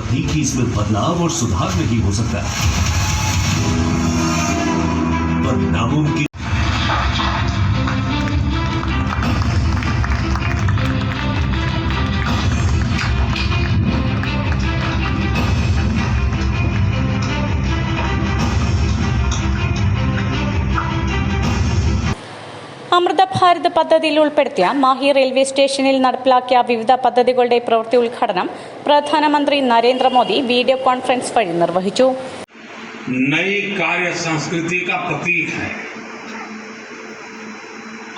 भी कि इसमें बदलाव और सुधार नहीं हो सकता। पर नामुमकिन ഭാരത് പദ്ധതിയിൽ ഉൾപ്പെടുത്തിയ മാഹി റെയിൽവേ സ്റ്റേഷനിൽ നടപ്പിലാക്കിയ വിവിധ പദ്ധതികളുടെ പ്രവൃത്തി ഉദ്ഘാടനം പ്രധാനമന്ത്രി നരേന്ദ്രമോദി വീഡിയോ കോൺഫറൻസ് വഴി നിർവഹിച്ചു नई कार्य संस्कृति का प्रतीक है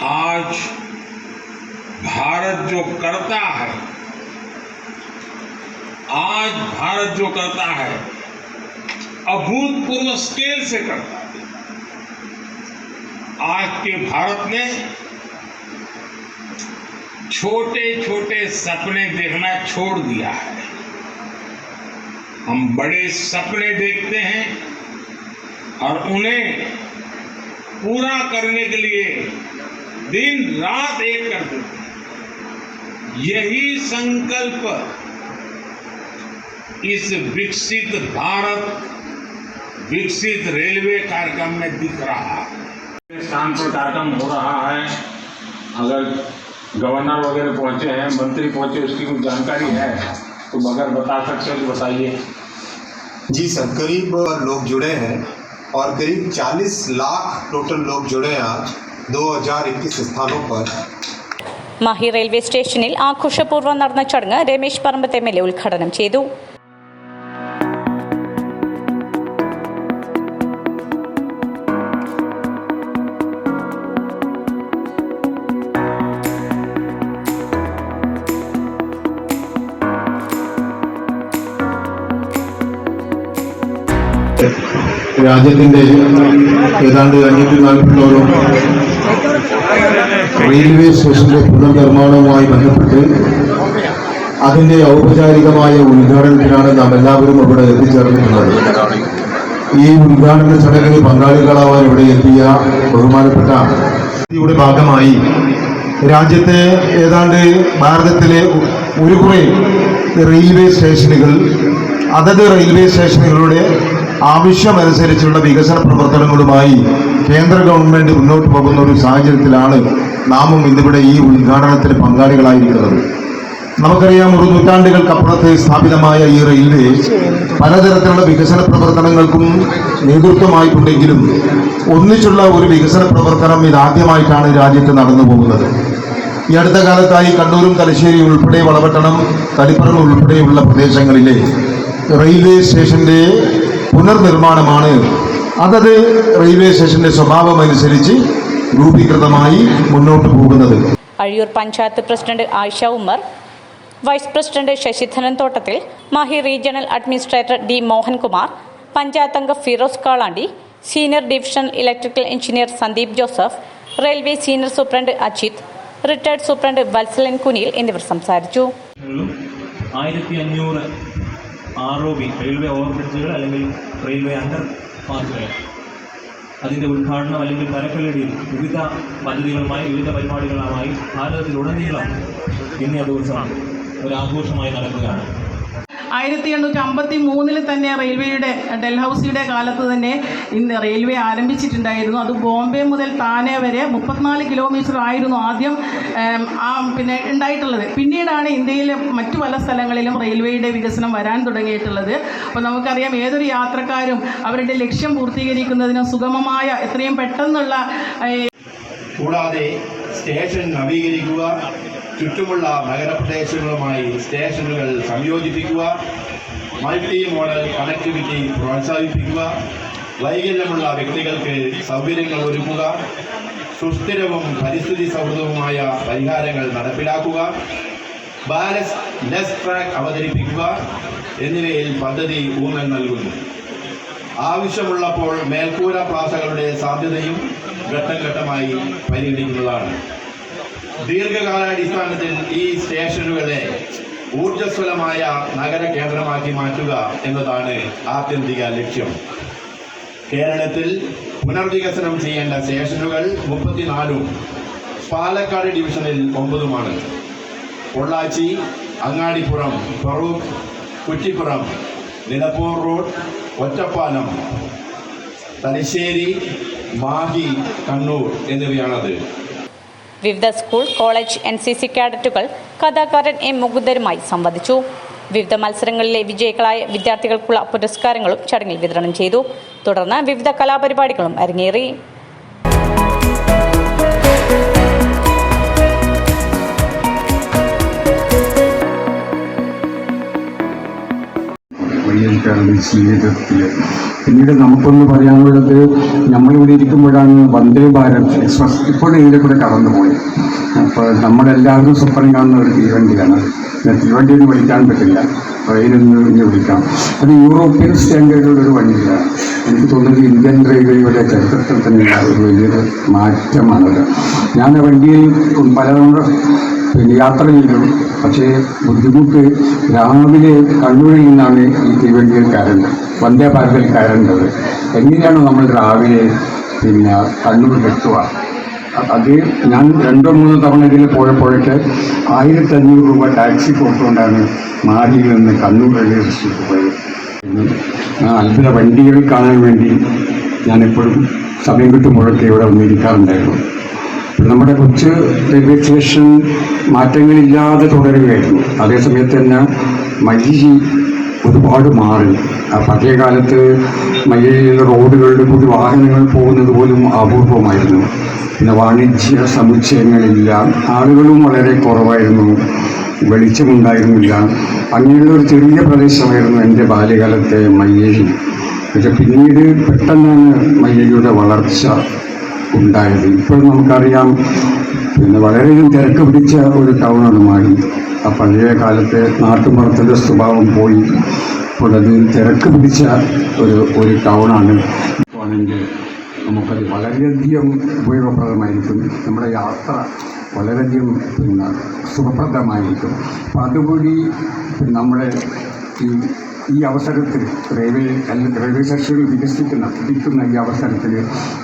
आज भारत जो करता है आज भारत जो करता है अभूतपूर्व स्केल से करता है आज के भारत ने छोटे छोटे सपने देखना छोड़ दिया है। हम बड़े सपने देखते हैं और उन्हें पूरा करने के लिए दिन रात एक कर देते हैं। यही संकल्प इस विकसित भारत, विकसित रेलवे कार्यक्रम में दिख रहा है। स्थान पर कार्यक्रम हो रहा है। अगर गवर्नर वगैरह पहुंचे हैं मंत्री पहुंचे उसकी कुछ जानकारी है तो अगर बता सकते हो तो बताइए जी सर करीब लोग जुड़े हैं और करीब 40 लाख टोटल लोग जुड़े हैं आज 2021 स्थानों पर മാഹി റെയിൽവേ സ്റ്റേഷനിൽ ആഘോഷപൂർവ്വം നടന്ന ചടങ്ങ് Ramesh Parambath M L A ഉദ്ഘാടനം ചെയ്തു രാജ്യത്തിന്റെ ഏതാണ്ട് അഞ്ഞൂറ്റി നാൽപ്പത്തോളം റെയിൽവേ സ്റ്റേഷന്റെ പുനർനിർമ്മാണവുമായി ബന്ധപ്പെട്ട് അതിന്റെ ഔപചാരികമായ ഉദ്ഘാടനത്തിനാണ് നാം എല്ലാവരും ഇവിടെ എത്തിച്ചേർന്നിട്ടുള്ളത്. ഈ ഉദ്ഘാടന ചടങ്ങിൽ പങ്കാളികളാവാൻ ഇവിടെ എത്തിയ ബഹുമാനപ്പെട്ട യുടെ ഭാഗമായി രാജ്യത്തെ ഏതാണ്ട് ഭാരതത്തിലെ ഒരു കുറേ റെയിൽവേ സ്റ്റേഷനുകൾ അതത് റെയിൽവേ സ്റ്റേഷനുകളുടെ ആവശ്യമനുസരിച്ചുള്ള വികസന പ്രവർത്തനങ്ങളുമായി കേന്ദ്ര ഗവൺമെന്റ് മുന്നോട്ട് പോകുന്ന ഒരു സാഹചര്യത്തിലാണ് നാമും ഇന്നിവിടെ ഈ ഉദ്ഘാടനത്തിന് പങ്കാളികളായിരിക്കുന്നത്. നമുക്കറിയാം ഒരു നൂറ്റാണ്ടുകൾക്കപ്പുറത്ത് സ്ഥാപിതമായ ഈ റെയിൽവേ പലതരത്തിലുള്ള വികസന പ്രവർത്തനങ്ങൾക്കും നേതൃത്വമായിട്ടുണ്ടെങ്കിലും ഒന്നിച്ചുള്ള ഒരു വികസന പ്രവർത്തനം ഇതാദ്യമായിട്ടാണ് രാജ്യത്ത് നടന്നു പോകുന്നത്. ഈ അടുത്ത കാലത്തായി കണ്ണൂരും തലശ്ശേരി ഉൾപ്പെടെ വളപട്ടണം തളിപ്പറമ്പ് ഉൾപ്പെടെയുള്ള പ്രദേശങ്ങളിലെ റെയിൽവേ സ്റ്റേഷന്റെ പുനർനിർമ്മാണമാണ്. അതത് റെയിൽവേ സ്റ്റേഷന്റെ സ്വഭാവമനുസരിച്ച് രൂപീകൃതമായി മുന്നോട്ട് പോകുന്നത്. Azhiyur panchayat president Ayisha Ummer vice president Sasidharan Thottathil Mahe regional administrator D Mohankumar panchayat അംഗം Firoz Kalandi senior divisional electrical engineer Sandeep Joseph railway senior superintendent Ajith retired superintendent Valsalan Kuniyil എന്നിവർ സംസാരിച്ചു. ആയിരത്തി അഞ്ഞൂറ് R O B railway ഓവർബ്രിഡ്ജുകൾ അല്ലെങ്കിൽ railway under പാസുകൾ അതിന്റെ ഉദ്ഘാടനം അല്ലെങ്കിൽ തലക്കല്ലടിയിൽ വിവിധ പദ്ധതികളുമായി വിവിധ പരിപാടികളുമായി ഭാരതത്തിലുടനീളം ഇന്നേ ദിവസം ഒരു ആഘോഷമായി നടക്കുകയാണ്. ആയിരത്തി എണ്ണൂറ്റി അമ്പത്തി മൂന്നിൽ തന്നെ റെയിൽവേയുടെ ഡൽഹൌസിയുടെ കാലത്ത് തന്നെ ഇന്ന് റെയിൽവേ ആരംഭിച്ചിട്ടുണ്ടായിരുന്നു. അത് ബോംബെ മുതൽ താനെ വരെ മുപ്പത്തിനാല് കിലോമീറ്റർ ആയിരുന്നു ആദ്യം ആ പിന്നെ ഉണ്ടായിട്ടുള്ളത്. പിന്നീടാണ് ഇന്ത്യയിലെ മറ്റു പല സ്ഥലങ്ങളിലും റെയിൽവേയുടെ വികസനം വരാൻ തുടങ്ങിയിട്ടുള്ളത്. അപ്പോൾ നമുക്കറിയാം ഏതൊരു യാത്രക്കാരും അവരുടെ ലക്ഷ്യം പൂർത്തീകരിക്കുന്നതിന് സുഗമമായ എത്രയും പെട്ടെന്നുള്ള കൂടാതെ സ്റ്റേഷൻ നവീകരിക്കുക ചുറ്റുമുള്ള നഗരപ്രദേശങ്ങളുമായി സ്റ്റേഷനുകൾ സംയോജിപ്പിക്കുക മൾട്ടി മോഡൽ കണക്ടിവിറ്റി പ്രോത്സാഹിപ്പിക്കുക വൈകല്യമുള്ള വ്യക്തികൾക്ക് സൗകര്യങ്ങൾ ഒരുക്കുക സുസ്ഥിരവും പരിസ്ഥിതി സൗഹൃദവുമായ പരിഹാരങ്ങൾ നടപ്പിലാക്കുക ബാലസ് ലെസ് ട്രാക്ക് അവതരിപ്പിക്കുക എന്നിവയിൽ പദ്ധതി ഊന്നൽ നൽകുന്നു. ആവശ്യമുള്ളപ്പോൾ മേൽക്കൂര പ്ലാസകളുടെ സാധ്യതയും ഘട്ടം ഘട്ടമായി പരിഗണിക്കുന്നതാണ്. ദീർഘകാലാടിസ്ഥാനത്തിൽ ഈ സ്റ്റേഷനുകളെ ഊർജസ്വലമായ നഗര കേന്ദ്രമാക്കി മാറ്റുക എന്നതാണ് ആത്യന്തിക ലക്ഷ്യം. കേരളത്തിൽ പുനർവികസനം ചെയ്യേണ്ട സ്റ്റേഷനുകൾ മുപ്പത്തിനാലും പാലക്കാട് ഡിവിഷനിൽ ഒമ്പതുമാണ്. പൊള്ളാച്ചി അങ്ങാടിപ്പുറം ഫറൂഖ് കുറ്റിപ്പുറം നിലമ്പൂർ റോഡ് ഒറ്റപ്പാലം തലശ്ശേരി മാഹി കണ്ണൂർ എന്നിവയാണത്. വിവിധ school college N C C കാഡറ്റുകൾ കഥാകാരൻ എം മുകുന്ദരുമായി സംവദിച്ചു. വിവിധ മത്സരങ്ങളിലെ വിജയികളായ വിദ്യാർത്ഥികൾക്കുള്ള പുരസ്കാരങ്ങളും ചടങ്ങിൽ വിതരണം ചെയ്തു. തുടർന്ന് വിവിധ കലാപരിപാടികളും അരങ്ങേറി. വഴിയേൽക്കാറുണ്ട് ജീവിതത്തിൽ പിന്നീട് നമുക്കൊന്ന് പറയാനുള്ളത് നമ്മളിവിടെ ഇരിക്കുമ്പോഴാണ് വന്ദേ ഭാരത് എക്സ്പ്രസ് ഇപ്പോൾ ഇതിന്റെ കൂടെ കടന്നുപോയി അപ്പോൾ നമ്മളെല്ലാവരും സ്വപ്നം കാണുന്ന ഒരു തീവണ്ടിയാണ് തീവണ്ടി എന്ന് വിളിക്കാൻ പറ്റില്ല. ട്രെയിനെന്ന് ഇനി വിളിക്കാം. അത് യൂറോപ്യൻ സ്റ്റാൻഡേർഡിലുള്ള ഒരു വണ്ടിയാണ്. എനിക്ക് തോന്നുന്നത് ഇന്ത്യൻ റെയിൽവേയുടെ ചരിത്രത്തിൽ തന്നെയുള്ള ഒരു വലിയൊരു മാറ്റമാണത്. ഞാൻ ആ വണ്ടിയിൽ പലതവണ യാത്ര ചെയ്തു പക്ഷേ ബുദ്ധിമുട്ട് രാവിലെ കണ്ണൂരിൽ നിന്നാണ് ഈ തീവണ്ടിയിൽ കയറേണ്ടത് വന്ദേ ഭാരതിൽ കയറേണ്ടത് എങ്ങനെയാണ് നമ്മൾ രാവിലെ പിന്നെ കണ്ണൂരിലെത്തുക അത് ഞാൻ രണ്ടോ മൂന്നോ തവണ ഇതിൽ പോയപ്പോഴൊക്കെ ആയിരത്തി അഞ്ഞൂറ് രൂപ ടാക്സി കൊടുത്തുകൊണ്ടാണ് മാലിയിൽ നിന്ന് കണ്ണൂർ റെയിൽവേ പോയത്. ആ അത്ഭുത വണ്ടികൾ കാണാൻ വേണ്ടി ഞാനെപ്പോഴും സമയം കിട്ടുമ്പോഴൊക്കെ ഇവിടെ വന്നിരിക്കാറുണ്ടായിരുന്നു. നമ്മുടെ കൊച്ചു റെയിൽവേ സ്റ്റേഷൻ മാറ്റങ്ങളില്ലാതെ തുടരുകയായിരുന്നു. അതേസമയത്ത് തന്നെ മയ്യി ഒരുപാട് മാറി. പഴയ കാലത്ത് മയ്യയിലെ റോഡുകളിൽ കൂടി വാഹനങ്ങൾ പോകുന്നത് പോലും അപൂർവമായിരുന്നു. പിന്നെ വാണിജ്യ സമുച്ചയങ്ങളില്ല. ആളുകളും വളരെ കുറവായിരുന്നു. വെളിച്ചമുണ്ടായിരുന്നില്ല. അങ്ങനെയുള്ള ഒരു ചെറിയ പ്രദേശമായിരുന്നു എന്റെ ബാല്യകാലത്തെ മയ്യഴി പക്ഷെ പിന്നീട് പെട്ടെന്നാണ് മയ്യഴിയുടെ വളർച്ച ഉണ്ടായത്. ഇപ്പോൾ നമുക്കറിയാം പിന്നെ വളരെയധികം തിരക്ക് പിടിച്ച ഒരു ടൗണാണ് മാറി ആ പഴയ കാലത്തെ നാട്ടുമ്പുറത്തിന്റെ സ്വഭാവം പോയി. ഇപ്പോൾ അത് തിരക്ക് പിടിച്ച ഒരു ഒരു ടൗണാണ് ആണെങ്കിൽ നമുക്കത് വളരെയധികം ഉപയോഗപ്രദമായിരിക്കും. നമ്മുടെ യാത്ര വളരെയധികം പിന്നെ സുഖപ്രദമായിരിക്കും. അപ്പം അതുകൂടി നമ്മുടെ ഈ ഈ അവസരത്തിൽ റെയിൽവേ അല്ലെങ്കിൽ റെയിൽവേ സ്റ്റേഷനുകൾ വികസിക്കുന്ന പിടിക്കുന്ന ഈ അവസരത്തിൽ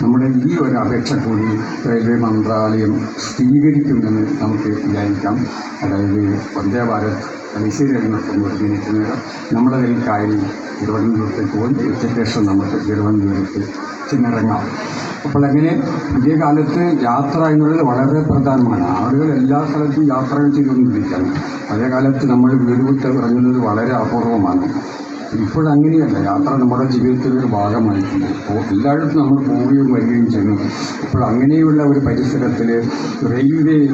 നമ്മുടെ ഈ ഒരു അപേക്ഷ കൂടി റെയിൽവേ മന്ത്രാലയം സ്വീകരിക്കുമെന്ന് നമുക്ക് വിചാരിക്കാം. അതായത് വന്ദേ ഭാരത് തലശ്ശേരിയിൽ നിന്നും ഒരു മിനിറ്റ് നേരം നമ്മുടെ കായലിൽ തിരുവനന്തപുരത്തേക്ക് പോയി ഉച്ചയ്ക്ക് ശേഷം നമുക്ക് തിരുവനന്തപുരത്ത് ചെന്നിറങ്ങാം. അപ്പോൾ അങ്ങനെ പുതിയ കാലത്ത് യാത്ര എന്നുള്ളത് വളരെ പ്രധാനമാണ്. ആളുകൾ എല്ലാ സ്ഥലത്തും യാത്രകൾ ചെയ്തുകൊണ്ടിരിക്കുകയാണ്. പഴയ കാലത്ത് നമ്മൾ വീട് വിട്ട് ഇറങ്ങുന്നത് വളരെ അപൂർവമാണ്. ഇപ്പോഴങ്ങനെയല്ല യാത്ര നമ്മുടെ ജീവിതത്തിന്റെ ഒരു ഭാഗമായിട്ടുണ്ട്. എല്ലായിടത്തും നമ്മൾ പോവുകയും വരികയും ചെയ്യുന്നു. ഇപ്പോൾ അങ്ങനെയുള്ള ഒരു പരിസരത്തിൽ റെയിൽവേ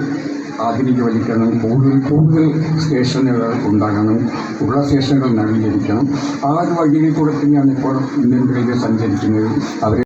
ആധുനികവൽക്കരണം കൂടുതൽ കൂടുതൽ സ്റ്റേഷനുകൾ ഉണ്ടാകണം ഉള്ള സ്റ്റേഷനുകൾ നവീകരിക്കണം. ആ ഒരു വഴിയിൽ കൂടെ തന്നെയാണ് ഇപ്പോൾ ഇന്ത്യൻ റെയിൽവേ സഞ്ചരിക്കുന്നത്. അവർ